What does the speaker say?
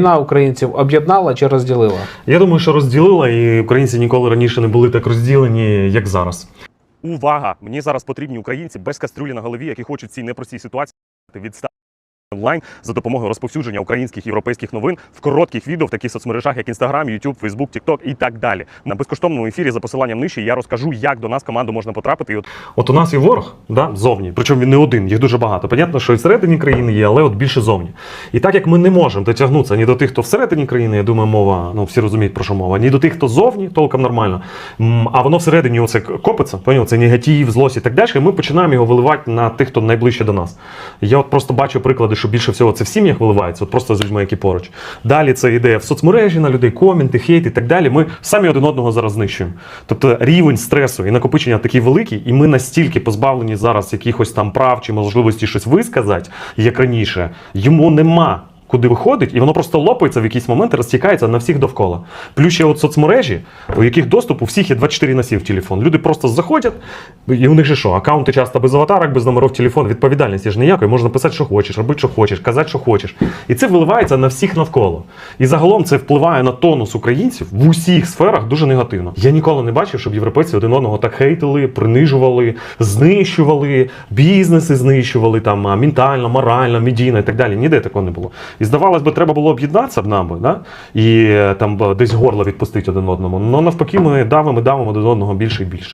Війна українців об'єднала чи розділила? Я думаю, що розділила, і українці ніколи раніше не були так розділені, як зараз. Увага! Мені зараз потрібні українці без кастрюлі на голові, які хочуть цій непростій ситуації відстати онлайн за допомогою розповсюдження українських європейських новин в коротких відео в таких соцмережах, як Instagram, YouTube, Facebook, TikTok і так далі. На безкоштовному ефірі за посиланням нижче я розкажу, як до нас команду можна потрапити. І от От у нас є ворог, да, зовні, причому він не один, їх дуже багато. Понятно, що і всередині країни є, але от більше зовні. І так як ми не можемо дотягнутися ні до тих, хто всередині країни, я думаю, мова, ну всі розуміють про що мова, ні до тих, хто зовні, толком нормально. А воно всередині оце копиться, поняв, це негатив, злость і так далі. Ми починаємо його виливати на тих, хто найближче до нас. Я от просто бачу приклади, що більше всього це в сім'ях виливається, от просто з людьми, які поруч. Далі це йде в соцмережі на людей, коменти, хейт і так далі. Ми самі один одного зараз знищуємо. Тобто рівень стресу і накопичення такий великий, і ми настільки позбавлені зараз якихось там прав чи можливості щось висказати, як раніше, йому нема. Куди виходить, і воно просто лопається в якийсь момент і розтікається на всіх довкола. Плюс ще от соцмережі, у яких доступ у всіх є 24 на 7 в телефон. Люди просто заходять, і у них же що? Аккаунти часто без аватарок, без номерів телефону, відповідальності ж ніякої, можна писати, що хочеш, робити, що хочеш, казати, що хочеш. І це виливається на всіх навколо. І загалом це впливає на тонус українців в усіх сферах дуже негативно. Я ніколи не бачив, щоб європейці один одного так хейтили, принижували, знищували, бізнеси знищували там ментально, морально, медійно і так далі. Ніде такого не було. І здавалось би, треба було об'єднатися б нами, да? і е, там десь горло відпустити один одному. Ну навпаки, ми давимо давимо один одного більше і більше.